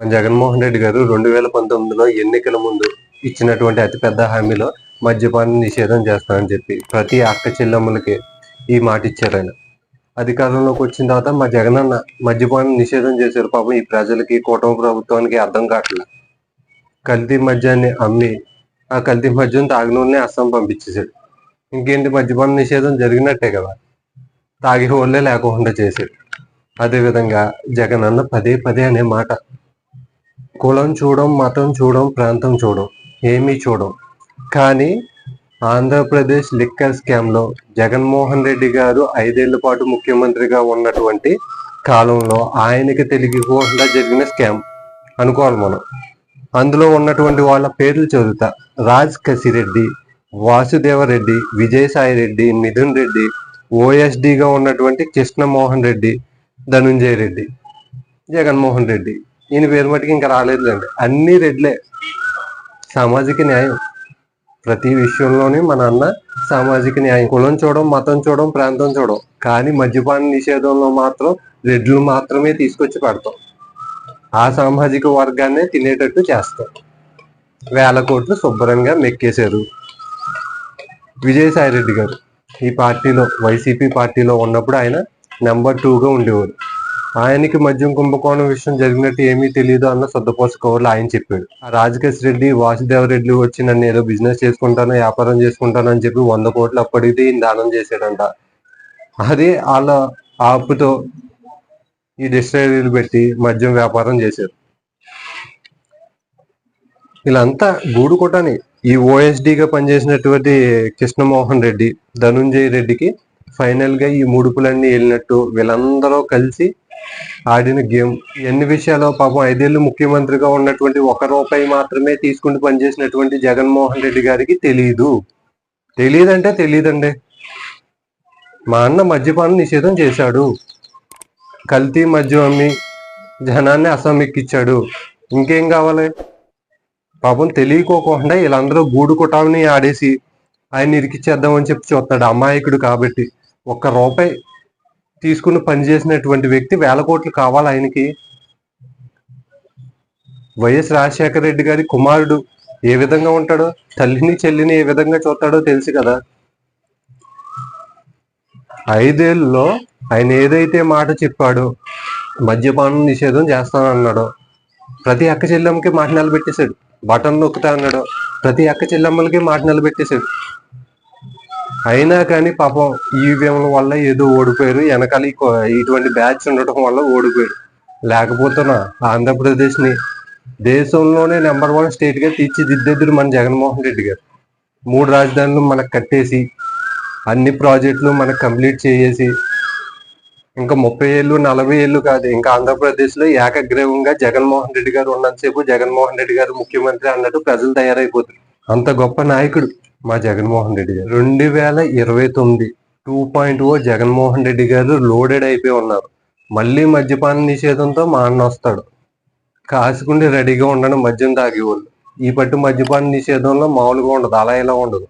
మన జగన్మోహన్ రెడ్డి గారు రెండు వేల పంతొమ్మిదిలో ఎన్నికల ముందు ఇచ్చినటువంటి అతిపెద్ద హామీలో మద్యపాన నిషేధం చేస్తానని చెప్పి ప్రతి అక్క చెల్లెమ్మలకి ఈ మాట ఇచ్చారు ఆయన. అధికారంలోకి వచ్చిన తర్వాత మా జగనన్న మద్యపానం నిషేధం చేశారు పాపం ఈ ప్రజలకి కూటమి ప్రభుత్వానికి అర్థం కావట్లేదు కల్తీ మద్యాన్ని అమ్మి ఆ కల్తీ మద్యం తాగినోళ్ళని అస్సాం పంపించేశాడు. ఇంకేంటి మద్యపాన నిషేధం జరిగినట్టే కదా. తాగి వాళ్ళే లేకుండా చేశాడు. అదేవిధంగా జగనన్న పదే పదే అనే మాట కులం చూడం మతం చూడం ప్రాంతం చూడం ఏమీ చూడం. కానీ ఆంధ్రప్రదేశ్ లిక్కర్ స్కామ్లో జగన్మోహన్ రెడ్డి గారు ఐదేళ్ళ పాటు ముఖ్యమంత్రిగా ఉన్నటువంటి కాలంలో ఆయనకి తెలియకుండా జరిగిన స్కామ్. అనుకోవాలి మనం. అందులో ఉన్నటువంటి వాళ్ళ పేర్లు చదువుతా. రాజ్ కసిరెడ్డి వాసుదేవరెడ్డి విజయసాయి రెడ్డి మిథున్ రెడ్డి ఓఎస్డిగా ఉన్నటువంటి కృష్ణమోహన్ రెడ్డి ధనుంజయ రెడ్డి జగన్మోహన్ రెడ్డి. ఈయన పేరు మటుకు ఇంకా రాలేదులేండి. అన్ని రెడ్లే. సామాజిక న్యాయం. ప్రతి విషయంలోనే మన అన్న సామాజిక న్యాయం. కులం చూడడం మతం చూడడం ప్రాంతం చూడడం. కానీ మద్యపాన నిషేధంలో మాత్రం రెడ్లు మాత్రమే తీసుకొచ్చి పెడతాం. ఆ సామాజిక వర్గాన్నే తినేటట్టు చేస్తాం. వేల కోట్లు శుభ్రంగా మెక్కేశారు విజయసాయి రెడ్డి గారు. ఈ పార్టీలో వైసీపీ పార్టీలో ఉన్నప్పుడు ఆయన నెంబర్ టూగా ఉండేవారు. ఆయనకి మద్యం కుంభకోణం విషయం జరిగినట్టు ఏమీ తెలియదు అన్న సొద్దపోసుకోవాలి ఆయన చెప్పాడు. రాజకేష్ రాజకేశ్ రెడ్డి వాసుదేవ రెడ్డి వచ్చి నన్ను ఏదో బిజినెస్ చేసుకుంటాను వ్యాపారం చేసుకుంటాను అని చెప్పి వంద కోట్లు అప్పటికి దానం చేశాడంట. అది వాళ్ళ ఆపుతో ఈ డిస్టరీలు పెట్టి మద్యం వ్యాపారం చేశారు. వీళ్ళంతా గూడు కొట్టని ఈ ఓఎస్డిగా పనిచేసినటువంటి కృష్ణమోహన్ రెడ్డి ధనుంజయ రెడ్డికి ఫైనల్గా ఈ ముడుపులన్నీ వెళ్ళినట్టు వీళ్ళందరూ కలిసి ఆడిన గేమ్. ఎన్ని విషయాలు పాపం ఐదేళ్ళు ముఖ్యమంత్రిగా ఉన్నటువంటి ఒక రూపాయి మాత్రమే తీసుకుంటూ పనిచేసినటువంటి జగన్మోహన్ రెడ్డి గారికి తెలియదు తెలియదంటే తెలియదండి మా అన్న మద్యపానం నిషేధం చేశాడు. కల్తీ మద్యం అమ్మి జనాన్ని అసమెక్కిచ్చాడు ఇంకేం కావాలి? పాపం తెలియకోకుండా వీళ్ళందరూ గూడు కుటాలని ఆడేసి ఆయన ఇరికిచ్చేద్దామని చెప్పి చూస్తాడు అమాయకుడు కాబట్టి. ఒక్క రూపాయి తీసుకుని పనిచేసినటువంటి వ్యక్తి వేల కోట్లు కావాలి ఆయనకి. వైఎస్ రాజశేఖర రెడ్డి గారి కుమారుడు ఏ విధంగా ఉంటాడో తల్లిని చెల్లిని ఏ విధంగా చూస్తాడో తెలుసు కదా. ఐదేళ్ళలో ఆయన ఏదైతే మాట చెప్పాడో మద్యపానం నిషేధం చేస్తానన్నాడో ప్రతి అక్క చెల్లెమ్మకి మాట నిలబెట్టేశాడు. బటన్ నొక్కుతా అన్నాడు ప్రతి అక్క చెల్లెమ్మలకి మాట నిలబెట్టేశాడు. అయినా కానీ పాపం ఈవీఎంల వల్ల ఏదో ఓడిపోయారు. వెనకాల ఇటువంటి బ్యాచ్ ఉండటం వల్ల ఓడిపోయారు. లేకపోతున్నా ఆంధ్రప్రదేశ్ని దేశంలోనే నెంబర్ వన్ స్టేట్గా తీర్చిదిద్దేద్దరు మన జగన్మోహన్ రెడ్డి గారు. మూడు రాజధానులు మనకు కట్టేసి అన్ని ప్రాజెక్టులు మనకు కంప్లీట్ చేసేసి ఇంకా ముప్పై ఏళ్ళు నలభై ఏళ్ళు కాదు ఇంకా ఆంధ్రప్రదేశ్లో ఏకగ్రీవంగా జగన్మోహన్ రెడ్డి గారు ఉన్నంతసేపు జగన్మోహన్ రెడ్డి గారు ముఖ్యమంత్రి అన్నట్టు ప్రజలు తయారైపోతారు. అంత గొప్ప నాయకుడు. మా జగన్మోహన్ రెడ్డి గారు. రెండు వేల ఇరవై తొమ్మిది two point O Jaganmohan Reddy గారు లోడెడ్ అయిపోయి ఉన్నారు. మళ్ళీ మద్యపాన నిషేధంతో మా అన్న వస్తాడు. కాసుకుండి రెడీగా ఉండడం మద్యం తాగేవాళ్ళు. ఈ పట్టు మద్యపాన నిషేధంలో మామూలుగా ఉండదు అలా ఇలా ఉండదు.